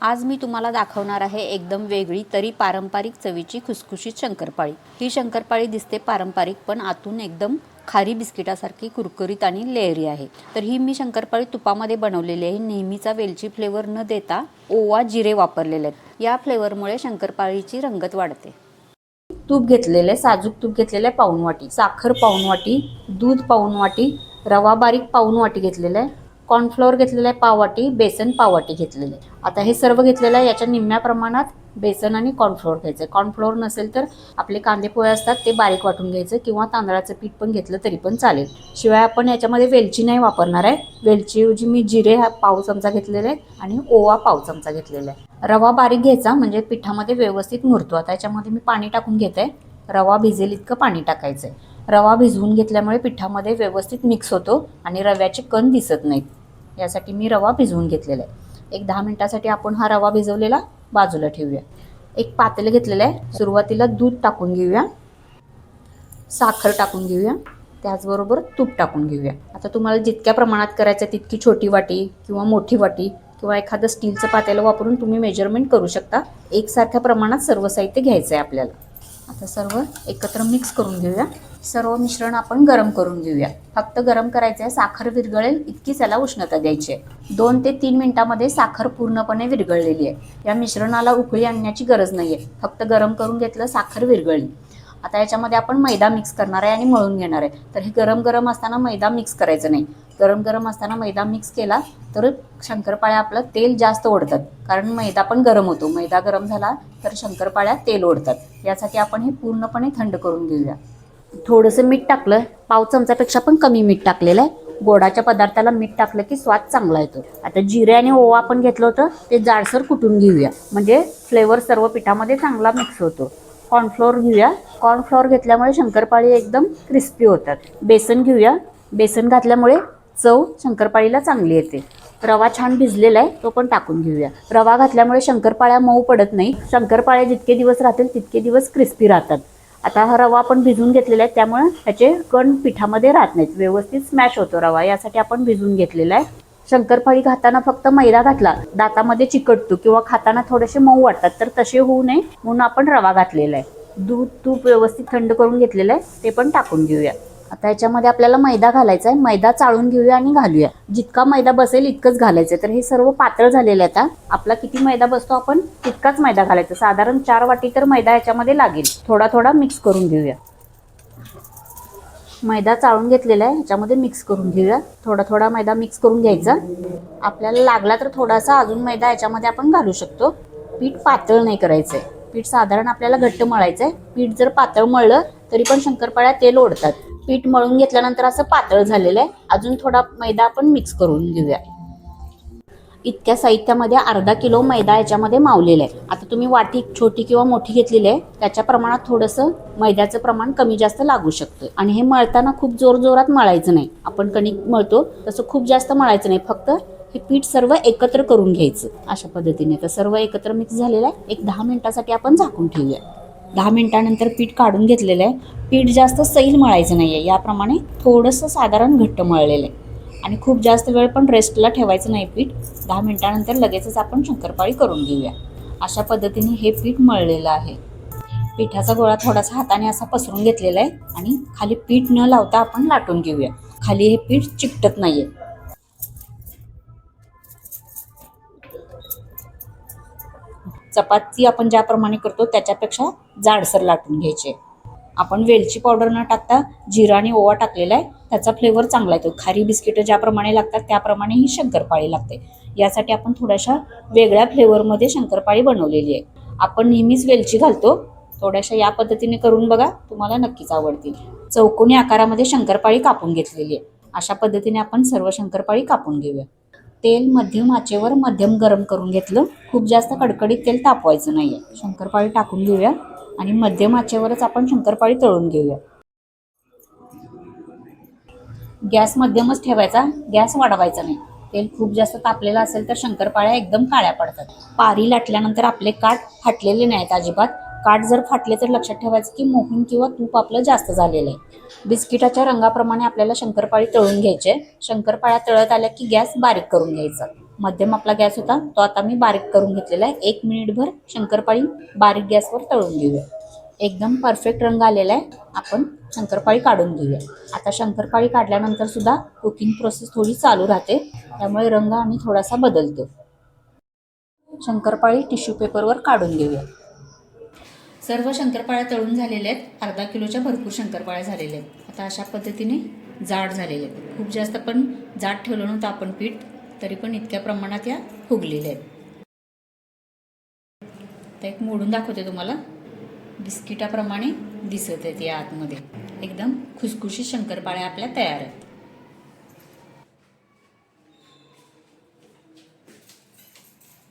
आज मी तुम्हाला दाखवणार आहे एकदम वेगळी तरी पारंपरिक चवीची खुसखुशीत शंकरपाळी. ही शंकरपाळी दिसते पारंपरिक पण आतून एकदम खारी बिस्किटासारखी कुरकुरीत आणि लेअरी आहे. तर ही मी शंकरपाळी तुपामध्ये बनवलेली आहे. नेहमीचा वेलची फ्लेवर न देता ओवा जिरे वापरलेले आहेत. या फ्लेवरमुळे शंकरपाळीची रंगत वाढते. तूप घेतलेले साजूक तूप घेतलेले पाऊन वाटी साखर पाऊन वाटी दूध पाऊन वाटी रवा बारीक पाऊन वाटी घेतलेला आहे कॉर्नफ्लोअर घेतलेलं आहे पावाटी बेसन पावाटी घेतलेलं आहे. आता हे सर्व घेतलेलं आहे याच्या निम्म्या प्रमाणात बेसन आणि कॉर्नफ्लोअर घ्यायचं आहे. कॉर्नफ्लोअर नसेल तर आपले कांदे पोहे असतात ते बारीक वाटून घ्यायचं किंवा तांदळाचं पीठ पण घेतलं तरी पण चालेल. शिवाय आपण याच्यामध्ये वेलची नाही वापरणार आहे. वेलचीऐवजी मी जिरे हा पाव चमचा घेतलेला आहे आणि ओवा पाव चमचा घेतलेला आहे. रवा बारीक घ्यायचा म्हणजे पिठामध्ये व्यवस्थित मुरतो. आता याच्यामध्ये मी पाणी टाकून घेते. रवा भिजेल इतकं पाणी टाकायचं आहे. रवा भिजवून घेतल्यामुळे पिठामध्ये व्यवस्थित मिक्स होतो आणि रव्याचे कण दिसत नाहीत. यासाठी मी रवा भिजवून घेतलेला आहे. एक दहा मिनटासाठी आपण हा रवा भिजवलेला बाजूला ठेवूया. एक पातेलं घेतलेलं आहे. सुरुवातीला दूध टाकून घेऊया. साखर टाकून घेऊया. त्याचबरोबर तूप टाकून घेऊया. आता तुम्हाला जितक्या प्रमाणात करायचं आहे तितकी छोटी वाटी किंवा मोठी वाटी किंवा एखादं स्टीलचं पातेलं वापरून तुम्ही मेजरमेंट करू शकता. एकसारख्या प्रमाणात सर्व साहित्य घ्यायचं आहे आपल्याला. आता सर्व एकत्र मिक्स करून घेऊया. सर्व मिश्रण आपण गरम करून घेऊया. फक्त गरम करायचं आहे साखर विरघळेल इतकीच याला उष्णता द्यायची आहे. दोन ते तीन मिनिटामध्ये साखर पूर्णपणे विरघळलेली आहे. या मिश्रणाला उकळी आणण्याची गरज नाही आहे फक्त गरम करून घेतलं साखर विरघळली. आता याच्यामध्ये आपण मैदा मिक्स करणार आहे आणि मळून घेणार आहे. तर हे गरम गरम असताना मैदा मिक्स करायचं नाही. गरम गरम असताना मैदा मिक्स केला तर शंकरपाळ्या आपलं तेल जास्त ओढतात. कारण मैदा पण गरम होतो. मैदा गरम झाला तर शंकरपाळ्या तेल ओढतात. यासाठी आपण हे पूर्णपणे थंड करून घेऊया. थोडंसं मीठ टाकलं. पाव चमचापेक्षा पण कमी मीठ टाकलेलं आहे. गोडाच्या पदार्थाला मीठ टाकलं की स्वाद चांगला येतो. आता जिरे आणि ओवा आपण घेतलं होतं ते जाडसर कुटून घेऊया? म्हणजे फ्लेवर सर्व पिठामध्ये चांगला मिक्स होतो. कॉर्नफ्लोअर घेऊया. कॉर्नफ्लोअर घेतल्यामुळे शंकरपाळी एकदम क्रिस्पी होतात. बेसन घेऊया. बेसन घातल्यामुळे चव शंकरपाळीला चांगली येते. रवा छान भिजलेला आहे तो पण टाकून घेऊया. रवा घातल्यामुळे शंकरपाळ्या मऊ पडत नाही. शंकरपाळ्या जितके दिवस राहतील तितके दिवस क्रिस्पी राहतात. आता हा रवा आपण भिजून घेतलेला आहे त्यामुळे ह्याचे कण पिठामध्ये राहत नाहीत. व्यवस्थित स्मॅश होतो रवा यासाठी आपण भिजून घेतलेला आहे. शंकरपाळी खाताना फक्त मैदा घातला दातामध्ये चिकटतो किंवा खाताना थोडेसे मऊ वाटतात तर तसे होऊ नये म्हणून आपण रवा घातलेला आहे. दूध तूप व्यवस्थित थंड करून घेतलेलं आहे ते पण टाकून घेऊया. आता याच्यामध्ये आपल्याला मैदा घालायचा आहे. मैदा चाळून घेऊया आणि घालूया. जितका मैदा बसेल इतकंच घालायचं तर हे सर्व पातळ झालेलं आहे आता. आपला किती मैदा बसतो आपण? तितकाच मैदा घालायचा. साधारण चार वाटी तर मैदा याच्यामध्ये लागेल. थोडा थोडा मिक्स करून घेऊया. मैदा चाळून घेतलेला आहे. ह्याच्यामध्ये मिक्स करून घेऊया. थोडा थोडा मैदा मिक्स करून घ्यायचा. आपल्याला लागला तर थोडासा अजून मैदा याच्यामध्ये आपण घालू शकतो. पीठ पातळ नाही करायचं आहे पीठ साधारण आपल्याला घट्ट मळायचं आहे पीठ जर पातळ मळलं तरी पण शंकरपाळ्या तेल ओढतात. पीठ मळून घेतल्यानंतर असं पातळ झालेलं आहे. अजून थोडा मैदा आपण मिक्स करून घेऊया. इतक्या साहित्यामध्ये अर्धा किलो मैदा याच्यामध्ये मावलेला आहे. आता तुम्ही वाटी छोटी किंवा मोठी घेतलेली आहे त्याच्या प्रमाणात थोडंसं मैद्याचं प्रमाण कमी जास्त लागू शकतं. आणि हे मळताना खूप जोर जोरात मळायचं नाही. आपण कणिक मळतो तसं खूप जास्त मळायचं नाही. फक्त हे पीठ सर्व एकत्र करून घ्यायचं अशा पद्धतीने. तर सर्व एकत्र मिक्स झालेलं आहे. एक दहा मिनिटासाठी आपण झाकून ठेवूया. दहा मिनटानंतर पीठ काढून घेतलेलं आहे. पीठ जास्त सैल मळायचं नाही आहे. याप्रमाणे थोडंसं साधारण घट्ट मळलेलं आहे. आणि खूप जास्त वेळ पण रेस्टला ठेवायचं नाही पीठ. दहा मिनटानंतर लगेचच आपण शंकरपाळी करून घेऊया. अशा पद्धतीने हे पीठ मळलेलं आहे. पिठाचा गोळा थोडासा हाताने असा पसरून घेतलेला आहे. आणि खाली पीठ न लावता आपण लाटून घेऊया. खाली हे पीठ चिकटत नाही आहे चपाती आपण ज्याप्रमाणे करतो त्याच्यापेक्षा जाडसर लाटून घ्यायचे. आपण वेलची पावडर न टाकता जिरा आणि ओवा टाकलेला आहे त्याचा फ्लेवर चांगला येतो. खारी बिस्किटं ज्याप्रमाणे लागतात त्याप्रमाणे ही शंकरपाळी लागते. यासाठी आपण थोड्याशा वेगळ्या फ्लेवरमध्ये शंकरपाळी बनवलेली आहे. आपण नेहमीच वेलची घालतो. थोड्याशा या पद्धतीने करून बघा तुम्हाला नक्कीच आवडतील. चौकोनी आकारामध्ये शंकरपाळी कापून घेतलेली आहे. अशा पद्धतीने आपण सर्व शंकरपाळी कापून घेऊया. तेल मध्यम आचेवर मध्यम गरम करून घेतलं. खूप जास्त कडकडीत तेल तापवायचं नाही आहे शंकरपाळी टाकून घेऊया आणि मध्यम आचेवरच आपण शंकरपाळी तळून घेऊया. गॅस मध्यमच ठेवायचा. गॅस वाढवायचा नाही. तेल खूप जास्त तापलेलं असेल तर शंकरपाळ्या एकदम काळ्या पडतात. पारी लाटल्यानंतर आपले काठ फाटलेले नाहीत अजिबात. काठ जर फाटले तर लक्षात ठेवायचं की मोहन किंवा तूप आपलं जास्त झालेलं आहे. बिस्किटाच्या रंगाप्रमाणे आपल्याला शंकरपाळी तळून घ्यायचे. शंकरपाळ्या तळत आल्या की गॅस बारीक करून घ्यायचा. मध्यम आपला गॅस होता तो आता मी बारीक करून घेतलेला आहे. एक मिनिटभर शंकरपाळी बारीक गॅसवर तळून घेऊया. एकदम परफेक्ट रंग आलेला आहे. आपण शंकरपाळी काढून घेऊया. आता शंकरपाळी काढल्यानंतर सुद्धा कुकिंग प्रोसेस थोडी चालू राहते. त्यामुळे रंग आणि थोडासा बदलतो. शंकरपाळी टिश्यू पेपरवर काढून घेऊया. सर्व शंकरपाळ्या तळून झालेल्या आहेत. अर्धा किलोच्या भरपूर शंकरपाळ्या झालेल्या आहेत. आता अशा पद्धतीने जाड झालेले आहेत. खूप जास्त पण जाड ठेवलं नव्हतं आपण पीठ तरी पण इतक्या प्रमाणात या फुगलेल्या आहेत. तर एक मोडून दाखवते तुम्हाला. बिस्किटाप्रमाणे दिसत आहेत या आतमध्ये. एकदम खुसखुशीत शंकरपाळ्या आपल्या तयार आहेत.